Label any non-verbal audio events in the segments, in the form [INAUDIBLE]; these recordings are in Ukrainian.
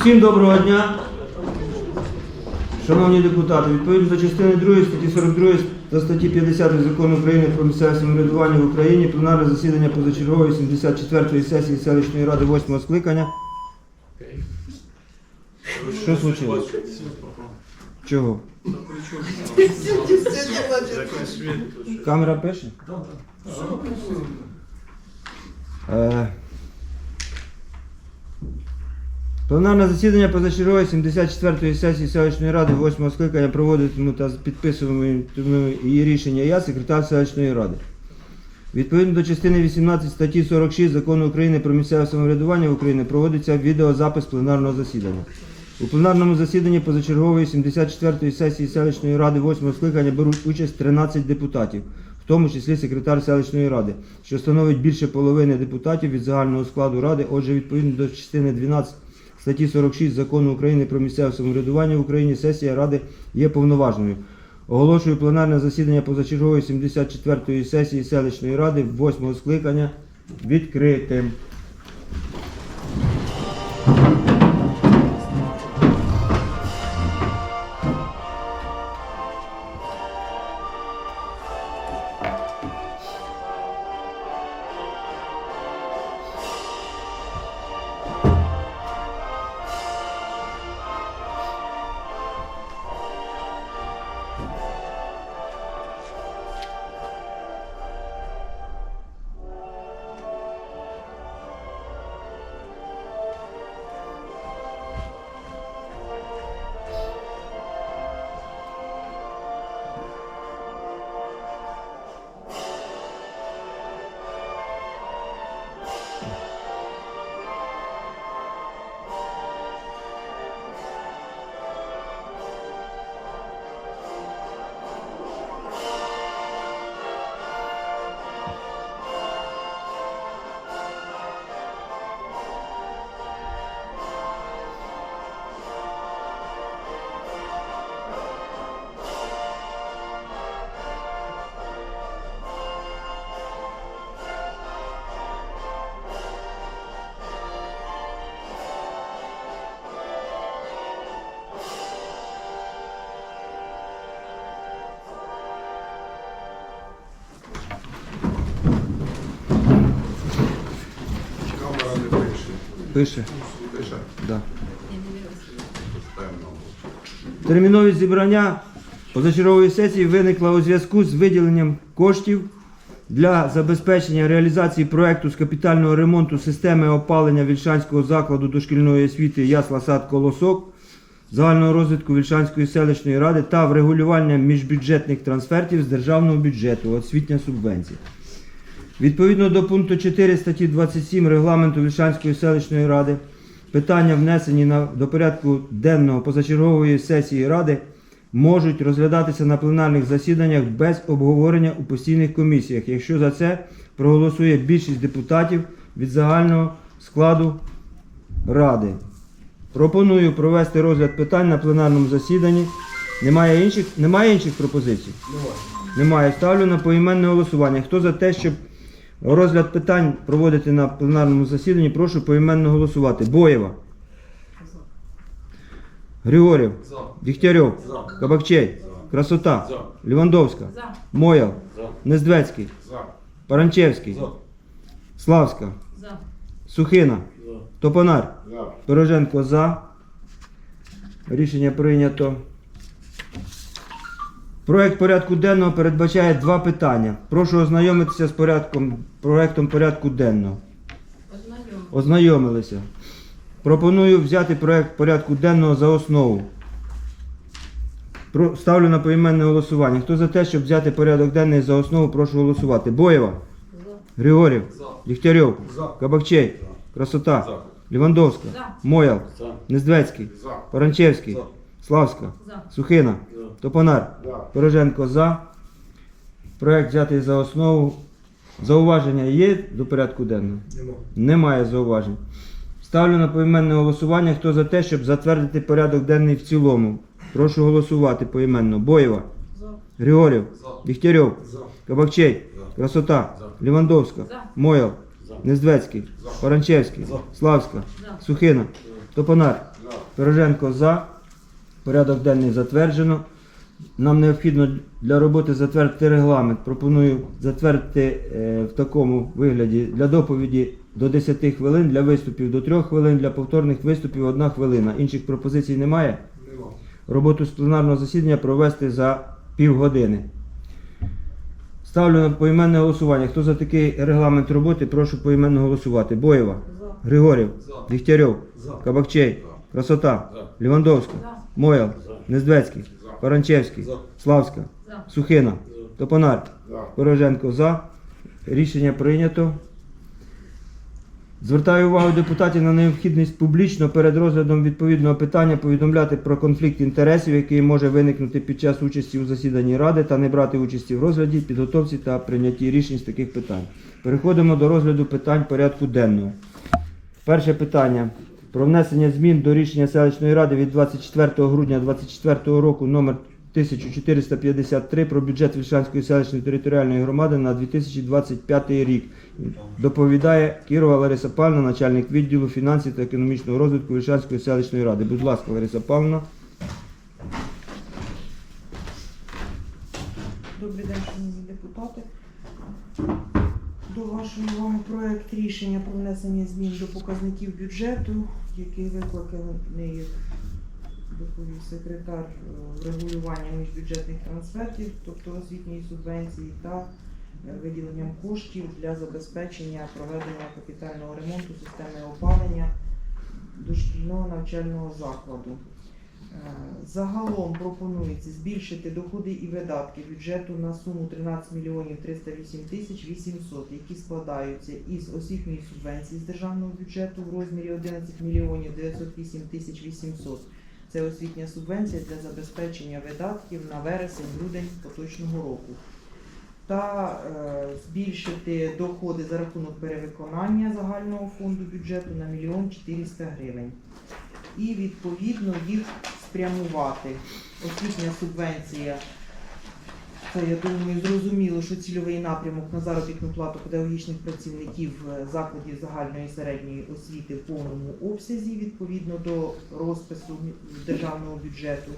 Всім доброго дня. Шановні депутати, відповідно до частини 2 статті 42 та статті 50 Закону України про місцеве самоврядування в Україні пленарне засідання позачергової 74-ї сесії селищної ради 8-го скликання. Що случилось? Чого? Камера пише? Е, Пленарне засідання позачергової 74-ї сесії селищної ради 8-го скликання проводитиму та підписуватиму її рішення я, секретар селищної ради. Відповідно до частини 18 статті 46 Закону України про місцеве самоврядування в Україні проводиться відеозапис пленарного засідання. У пленарному засіданні позачергової 74-ї сесії селищної ради 8-го скликання беруть участь 13 депутатів, в тому числі секретар селищної ради, що становить більше половини депутатів від загального складу ради. Отже, відповідно до частини 12 статті 46 Закону України про місцеве самоврядування в Україні сесія ради є повноважною. Оголошую пленарне засідання позачергової 74-ї сесії селищної ради 8-го скликання відкритим. Пише. Пише. Да. Темно. Терміновість зібрання позачергової сесії виникла у зв'язку з виділенням коштів для забезпечення реалізації проекту з капітального ремонту системи опалення Вільшанського закладу дошкільної освіти Ясла Сад Колосок загального розвитку Вільшанської селищної ради та врегулювання міжбюджетних трансфертів з державного бюджету освітня субвенція. Відповідно до пункту 4 статті 27 регламенту Вільшанської селищної ради, питання, внесені на, до порядку денного позачергової сесії ради, можуть розглядатися на пленарних засіданнях без обговорення у постійних комісіях, якщо за це проголосує більшість депутатів від загального складу ради. Пропоную провести розгляд питань на пленарному засіданні. Немає інших, немає інших пропозицій? Немає. Ставлю на поіменне голосування. Хто за те, щоб розгляд питань проводити на пленарному засіданні, прошу поіменно голосувати. Боєва. Григорів. Дігтярьов. Кабакчей. Красота. Лівандовська. Моял. Нездвецький. За. Паранчевський. Славська. Сухина. Топонар. За. Пироженко за. Рішення прийнято. Проект порядку денного передбачає два питання. Прошу ознайомитися з порядком, проектом порядку денного. Ознайомилися. Пропоную взяти проект порядку денного за основу. Про- Ставлю на поіменне голосування. Хто за те, щоб взяти порядок денний за основу, прошу голосувати. Боєва. Григорів. Дігтярьов. Кабакчей. Красота. Лівандовська. Моял. Нездвецький. За. Паранчевський. Славська. Сухина. Топонар. За. Пороженко за. Проект взятий за основу. Зауваження є до порядку денного? Немає зауважень. Ставлю на поіменне голосування. Хто за те, щоб затвердити порядок денний в цілому? Прошу голосувати поіменно. Боєва. Григорів. Дігтярьов. Кабакчей. Красота. Лівандовська. Моял. Нездвецький. Паранчевський. Славська. Сухина. Топонар. Пироженко за. Порядок денний затверджено. Нам необхідно для роботи затвердити регламент. Пропоную затвердити е, в такому вигляді. Для доповіді до 10 хвилин, для виступів до 3 хвилин, для повторних виступів 1 хвилина. Інших пропозицій немає. Роботу з пленарного засідання провести за півгодини. Ставлю на поіменне голосування. Хто за такий регламент роботи, прошу поіменно голосувати. Боєва, Григорів, Дігтярьов, Кабакчей, Красота, Лівандовська, Моял, Нездвецький, Паранчевський, Славська, Сухина, Топонар, Пороженко за. Рішення прийнято. Звертаю увагу депутатів на необхідність публічно перед розглядом відповідного питання повідомляти про конфлікт інтересів, який може виникнути під час участі у засіданні Ради та не брати участі в розгляді, підготовці та прийнятті рішень з таких питань. Переходимо до розгляду питань порядку денного. Перше питання про внесення змін до рішення селищної ради від 24 грудня 2024 року номер 1453 про бюджет Вільшанської селищної територіальної громади на 2025 рік. Доповідає Кірова Лариса Павлівна, начальник відділу фінансів та економічного розвитку Вільшанської селищної ради. Будь ласка, Лариса Павлівна. Добрий день, шановні депутати. До вашої уваги проект рішення про внесення змін до показників бюджету, який викликаний доповів секретар е, регулювання міжбюджетних трансфертів, тобто освітньої субвенції, та е, виділенням коштів для забезпечення проведення капітального ремонту системи опалення дошкільного навчального закладу. Е, Загалом пропонується збільшити доходи і видатки бюджету на суму 13 мільйонів 308 тисяч 800, які складаються із освітньої субвенції з державного бюджету в розмірі 11 мільйонів 908 тисяч 800. Це освітня субвенція для забезпечення видатків на вересень-грудень поточного року. Та е, збільшити доходи за рахунок перевиконання загального фонду бюджету на 1 400 гривень і відповідно їх спрямувати. Освітня субвенція. Це я думаю зрозуміло, що цільовий напрямок на заробітну плату педагогічних працівників е, закладів загальної і середньої освіти в повному обсязі відповідно до розпису державного бюджету.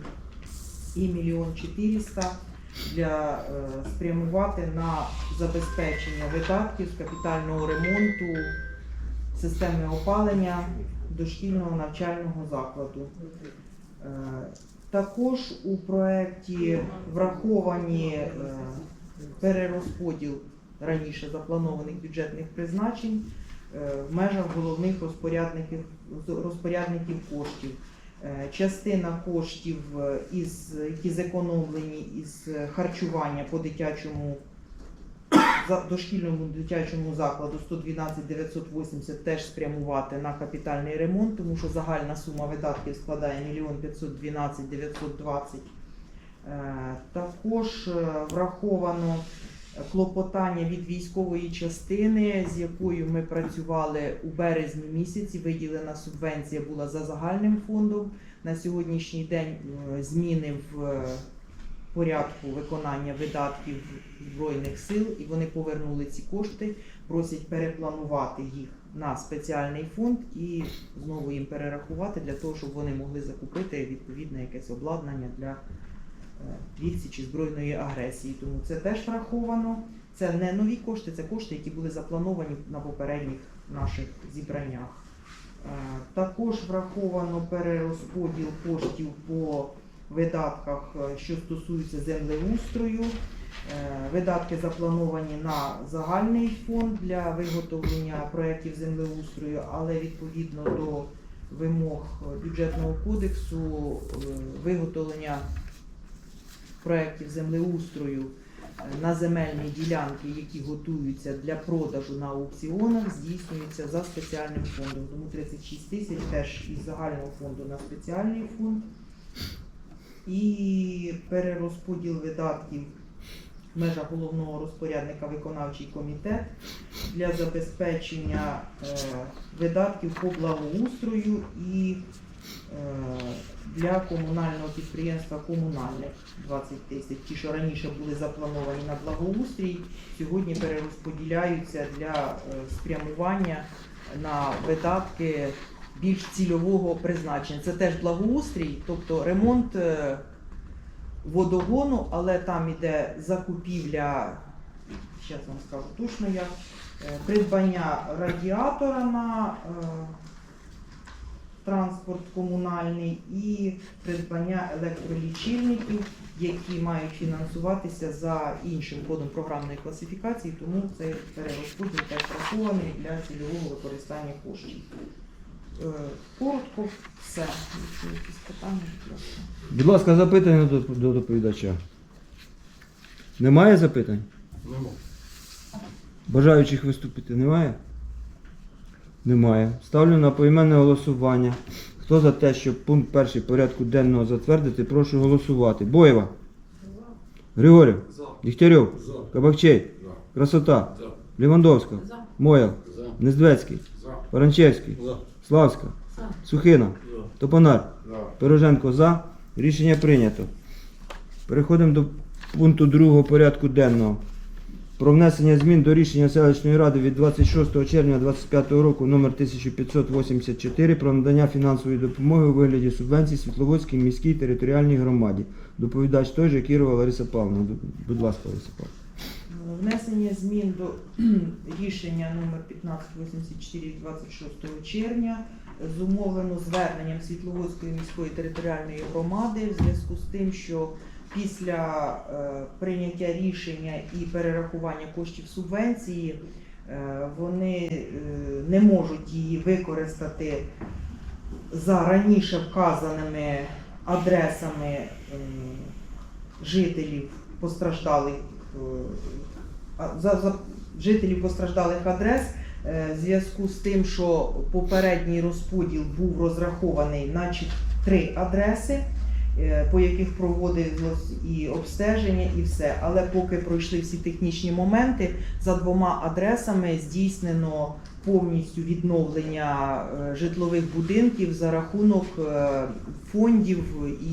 І мільйон 400 для е, спрямувати на забезпечення видатків з капітального ремонту системи опалення дошкільного навчального закладу. Е, Також у проєкті враховані е, перерозподіл раніше запланованих бюджетних призначень е, в межах головних розпорядників, коштів. Частина коштів, які зекономлені із харчування по дитячому дошкільному дитячому закладу 112 980 теж спрямувати на капітальний ремонт, тому що загальна сума видатків складає 1 512 920. Е, Також е, враховано клопотання від військової частини, з якою ми працювали у березні місяці. Виділена субвенція була за загальним фондом. На сьогоднішній день е, зміни в е, порядку виконання видатків Збройних сил, і вони повернули ці кошти, просять перепланувати їх на спеціальний фонд і знову їм перерахувати для того, щоб вони могли закупити відповідне якесь обладнання для е, відсічі збройної агресії. Тому це теж враховано. Це не нові кошти, це кошти, які були заплановані на попередніх наших зібраннях. Е, Також враховано перерозподіл коштів по видатках, е, що стосуються землеустрою. Е, Видатки заплановані на загальний фонд для виготовлення проєктів землеустрою, але відповідно до вимог бюджетного кодексу е, виготовлення проєктів землеустрою е, на земельні ділянки, які готуються для продажу на аукціонах, здійснюється за спеціальним фондом. Тому 36 тисяч теж із загального фонду на спеціальний фонд. І перерозподіл видатків в межах головного розпорядника виконавчий комітет для забезпечення е, видатків по благоустрою і е, для комунального підприємства комунальних 20 тисяч. Ті, що раніше були заплановані на благоустрій, сьогодні перерозподіляються для е, спрямування на видатки більш цільового призначення. Це теж благоустрій, тобто ремонт водогону, але там іде закупівля, зараз вам скажу точно як, е, придбання радіатора на е, транспорт комунальний і придбання електролічильників, які мають фінансуватися за іншим кодом програмної класифікації, тому цей перерозподіл теж врахований для цільового використання коштів. Е, Коротко все. Якщо якісь питання, будь ласка. Будь ласка, запитання до, до доповідача. Немає запитань? Нема. Бажаючих виступити немає? Немає. Ставлю на поіменне голосування. Хто за те, щоб пункт перший порядку денного затвердити, прошу голосувати. Боєва. Григорів. За. Дігтярьов. За. Кабакчей. За. Красота. За. Лівандовська. Моял. За. Нездвецький. За. Славська. Сухина. За. Топонар. За. Пироженко за. Рішення прийнято. Переходимо до пункту другого порядку денного. Про внесення змін до рішення селищної ради від 26 червня 2025 року номер 1584 про надання фінансової допомоги у вигляді субвенцій Світловодській міській територіальній громаді. Доповідач той же Кірова Лариса Павловна. Будь ласка, Лариса Павловна. Внесення змін до [CLEARS THROAT] рішення номер 1584 26 червня зумовлено зверненням Світловодської міської територіальної громади в зв'язку з тим, що після е, прийняття рішення і перерахування коштів субвенції е, вони е, не можуть її використати за раніше вказаними адресами жителів постраждалих за, за жителів постраждалих адрес е, в зв'язку з тим, що попередній розподіл був розрахований на три адреси, е, по яких проводилось і обстеження, і все. Але поки пройшли всі технічні моменти, за двома адресами здійснено повністю відновлення е, житлових будинків за рахунок фондів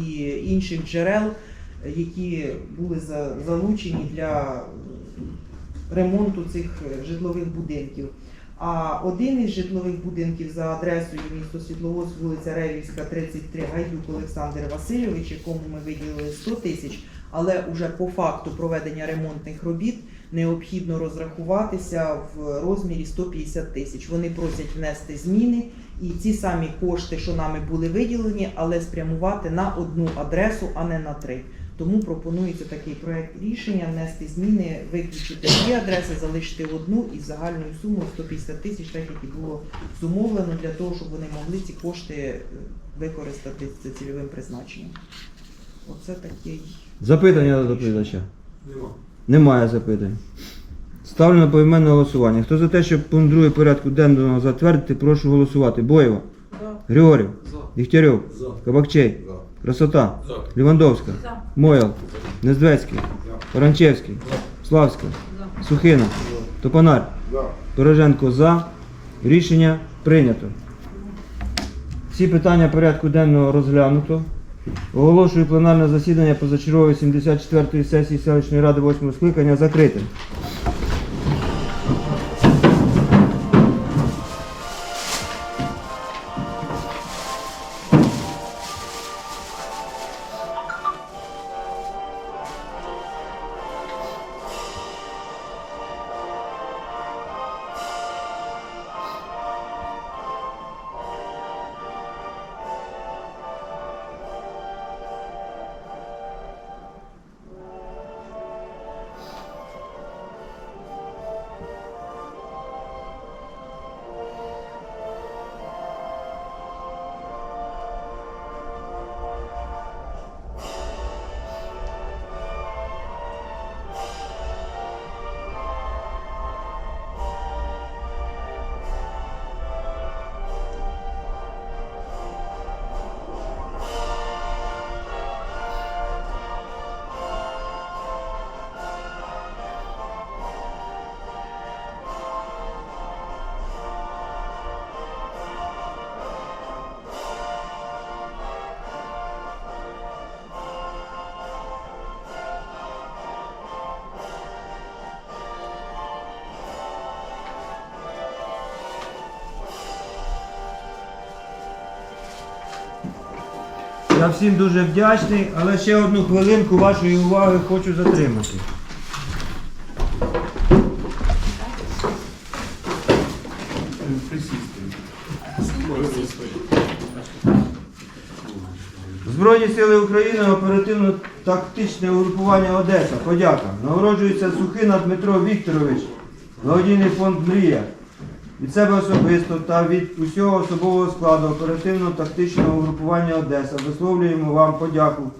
і інших джерел, які були за- залучені для ремонту цих е, житлових будинків. А один із житлових будинків за адресою місто Світловодськ, вулиця Ревівська, 33, Гайдук Олександр Васильович, якому ми виділили 100 тисяч, але уже по факту проведення ремонтних робіт необхідно розрахуватися в розмірі 150 тисяч. Вони просять внести зміни і ці самі кошти, що нами були виділені, але спрямувати на одну адресу, а не на три. Тому пропонується такий проект рішення внести зміни, виключити дві адреси, залишити одну із загальною сумою 150 тисяч, так як і було зумовлено для того, щоб вони могли ці кошти е, використати за цільовим призначенням. Оце такий. Запитання до доповідача. Нема. Немає запитань. Ставлю на поіменне голосування. Хто за те, щоб пункт другий порядку денного затвердити, прошу голосувати. Боєва. Григорів. За. Дігтярьов. За. Кабакчей. За. Красота. За. Лівандовська. Моял. Нездвецький. За. Ворончевський. Славська. Сухина. Топонар. За. Пироженко за. Рішення прийнято. Всі питання порядку денного розглянуто. Оголошую пленарне засідання позачергової 74-ї сесії селищної ради 8 скликання закритим. Я всім дуже вдячний, але ще одну хвилинку вашої уваги хочу затримати. Збройні сили України, оперативно-тактичне угрупування Одеса. Подяка. Нагороджується Сухина Дмитро Вікторович, благодійний фонд Мрія. Від себе особисто та від усього особового складу оперативно-тактичного угрупування Одеса висловлюємо вам подяку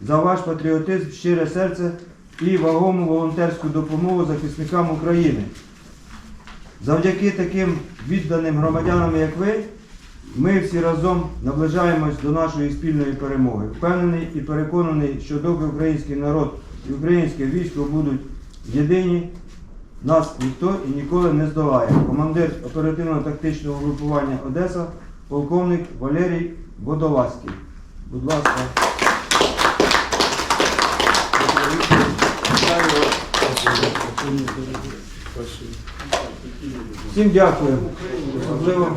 за ваш патріотизм, щире серце і вагому волонтерську допомогу захисникам України. Завдяки таким відданим громадянам, як ви, ми всі разом наближаємось до нашої спільної перемоги. Впевнений і переконаний, що доки український народ і українське військо будуть єдині, нас ніхто і ніколи не здолає. Командир оперативно-тактичного групування Одеса, полковник Валерій Водоласький. Будь ласка. Всім дякую. Особливо